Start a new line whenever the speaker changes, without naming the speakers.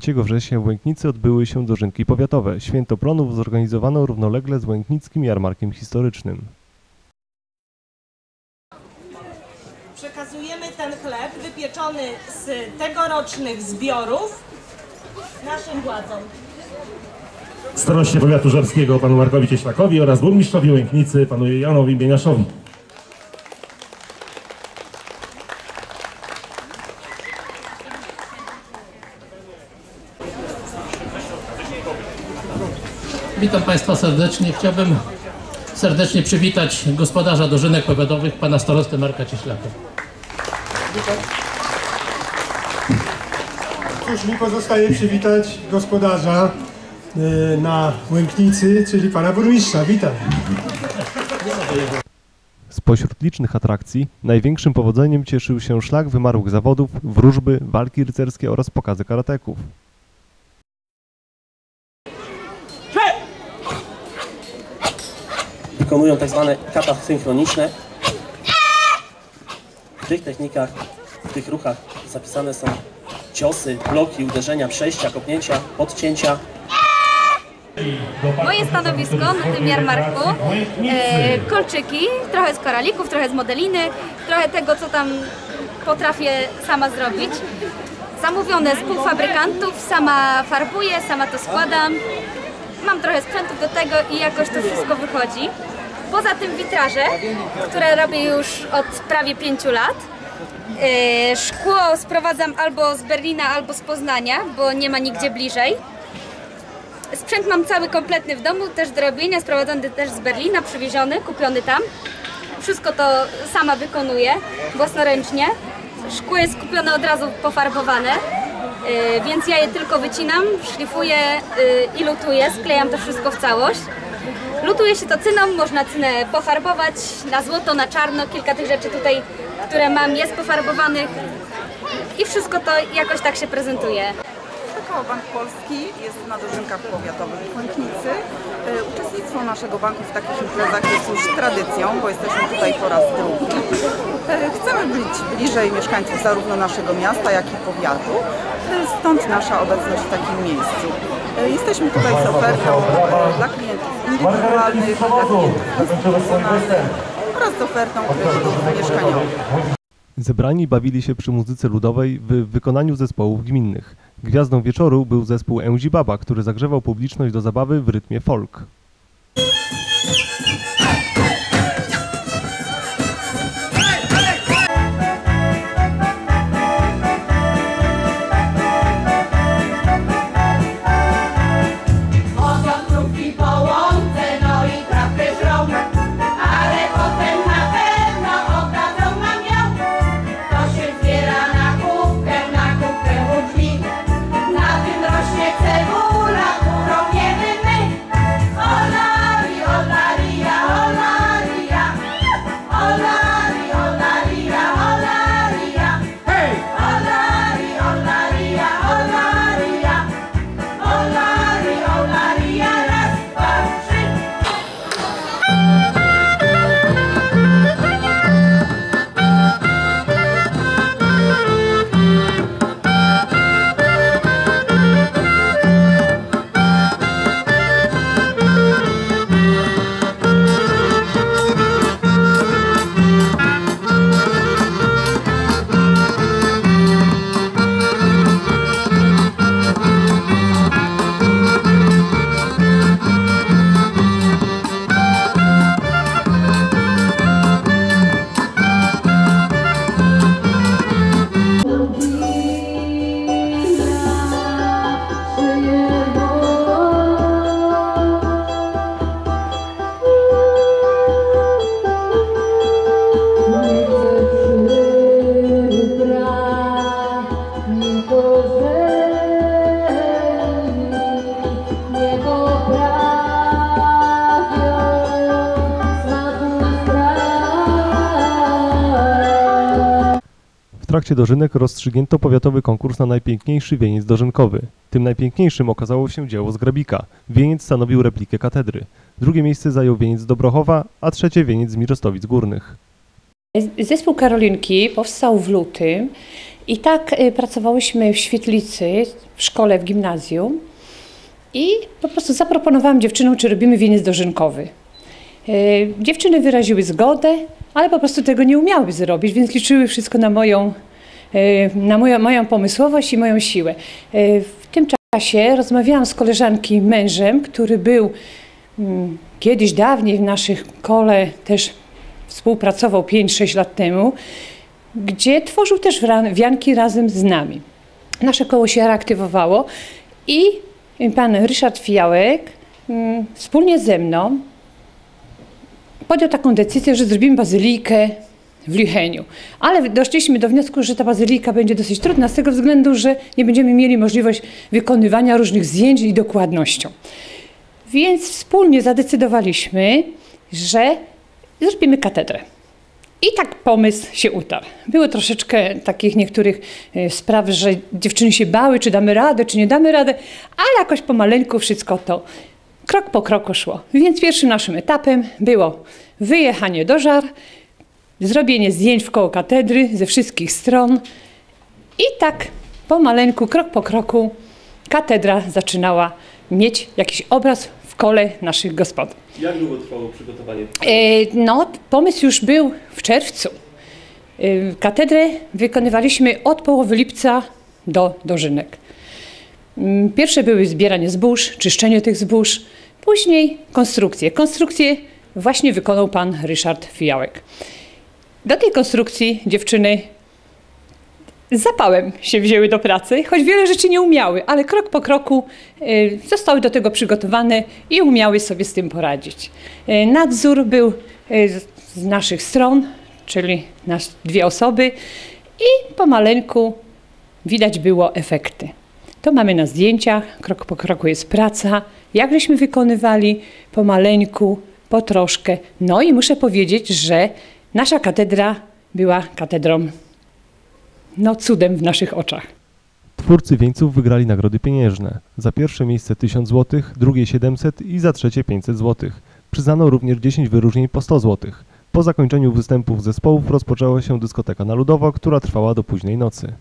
3 września w Łęknicy odbyły się dożynki powiatowe. Święto Plonów zorganizowano równolegle z Łęknickim Jarmarkiem Historycznym.
Przekazujemy ten chleb wypieczony z tegorocznych zbiorów naszym władzom.
staroście powiatu żarskiego panu Markowi Cieślakowi oraz burmistrzowi Łęknicy panu Janowi Bieniaszowi.
Witam Państwa serdecznie. Chciałbym serdecznie przywitać gospodarza dożynek powiatowych, pana starostę Marka Cieślaka.
Cóż mi pozostaje przywitać gospodarza e, na Łęknicy, czyli pana burmistrza. Witam.
Spośród licznych atrakcji największym powodzeniem cieszył się szlak wymarłych zawodów, wróżby, walki rycerskie oraz pokazy karateków.
Wykonują tak zwane kata synchroniczne. W tych technikach, w tych ruchach zapisane są ciosy, bloki, uderzenia, przejścia, kopnięcia, podcięcia.
Moje stanowisko na tym jarmarku, e, kolczyki, trochę z koralików, trochę z modeliny, trochę tego, co tam potrafię sama zrobić. Zamówione z półfabrykantów, sama farbuję, sama to składam. Mam trochę sprzętów do tego i jakoś to wszystko wychodzi. Poza tym witraże, które robię już od prawie pięciu lat. E, Szkło sprowadzam albo z Berlina, albo z Poznania, bo nie ma nigdzie bliżej. Sprzęt mam cały kompletny w domu, też do robienia, sprowadzony też z Berlina, przywieziony, kupiony tam. Wszystko to sama wykonuję własnoręcznie. Szkło jest kupione od razu pofarbowane, więc ja je tylko wycinam, szlifuję yy, i lutuję, sklejam to wszystko w całość. Lutuje się to cyną, można cynę pofarbować na złoto, na czarno, kilka tych rzeczy tutaj, które mam jest pofarbowanych i wszystko to jakoś tak się prezentuje.
Bank Polski jest na dożynkach powiatowych w Łęknicy. E, Uczestnictwo naszego banku w takich imprezach jest już tradycją, bo jesteśmy tutaj po raz drugi. E, Chcemy być bliżej mieszkańców zarówno naszego miasta, jak i powiatu. Stąd nasza obecność w takim miejscu. E, Jesteśmy tutaj z ofertą e, dla klientów indywidualnych, dla klientów instytucjonalnych oraz z ofertą kredytów mieszkaniowych.
Zebrani bawili się przy muzyce ludowej w wykonaniu zespołów gminnych. Gwiazdą wieczoru był zespół Ełzi Baba, który zagrzewał publiczność do zabawy w rytmie folk. Trakcie dożynek rozstrzygnięto powiatowy konkurs na najpiękniejszy wieniec dożynkowy. Tym najpiękniejszym okazało się dzieło z Grabika. Wieniec stanowił replikę katedry. Drugie miejsce zajął wieniec Dobrochowa, a trzecie wieniec z Mirostowic Górnych.
Zespół Karolinki powstał w lutym I tak y, pracowałyśmy w świetlicy, w szkole, w gimnazjum i po prostu zaproponowałam dziewczynom, czy robimy wieniec dożynkowy. Y, Dziewczyny wyraziły zgodę, ale po prostu tego nie umiały zrobić, więc liczyły wszystko na moją, y, na moją, moją pomysłowość i moją siłę. Y, W tym czasie rozmawiałam z koleżanki mężem, który był mm, kiedyś dawniej w naszych kole też współpracował 5-6 lat temu, gdzie tworzył też wianki razem z nami. Nasze koło się reaktywowało i pan Ryszard Fijałek mm, wspólnie ze mną podjął taką decyzję, że zrobimy bazylikę w Licheniu. Ale doszliśmy do wniosku, że ta bazylika będzie dosyć trudna z tego względu, że nie będziemy mieli możliwość wykonywania różnych zdjęć i dokładnością. Więc wspólnie zadecydowaliśmy, że zrobimy katedrę. I tak pomysł się utarł. Było troszeczkę takich niektórych e, spraw, że dziewczyny się bały, czy damy radę, czy nie damy radę, ale jakoś pomaleńku wszystko to krok po kroku szło. Więc pierwszym naszym etapem było wyjechanie do żar, zrobienie zdjęć w koło katedry ze wszystkich stron i tak pomaleńku, krok po kroku katedra zaczynała mieć jakiś obraz w kole naszych gospody.
Jak długo trwało przygotowanie?
E, No, pomysł już był w czerwcu. E, Katedrę wykonywaliśmy od połowy lipca do dożynek. Mm, Pierwsze były zbieranie zbóż, czyszczenie tych zbóż, później konstrukcje. Konstrukcję właśnie wykonał pan Ryszard Fijałek. Do tej konstrukcji dziewczyny z zapałem się wzięły do pracy, choć wiele rzeczy nie umiały, ale krok po kroku y, zostały do tego przygotowane i umiały sobie z tym poradzić. Y, Nadzór był y, z- naszych stron, czyli nas dwie osoby i pomaleńku widać było efekty. To mamy na zdjęciach, krok po kroku jest praca, jak żeśmy wykonywali, pomaleńku, po troszkę. No i muszę powiedzieć, że nasza katedra była katedrą no cudem w naszych oczach.
Twórcy wieńców wygrali nagrody pieniężne. Za pierwsze miejsce 1000 zł, drugie 700 i za trzecie 500 zł. Przyznano również 10 wyróżnień po 100 zł. Po zakończeniu występów zespołów rozpoczęła się dyskoteka naludowa, która trwała do późnej nocy.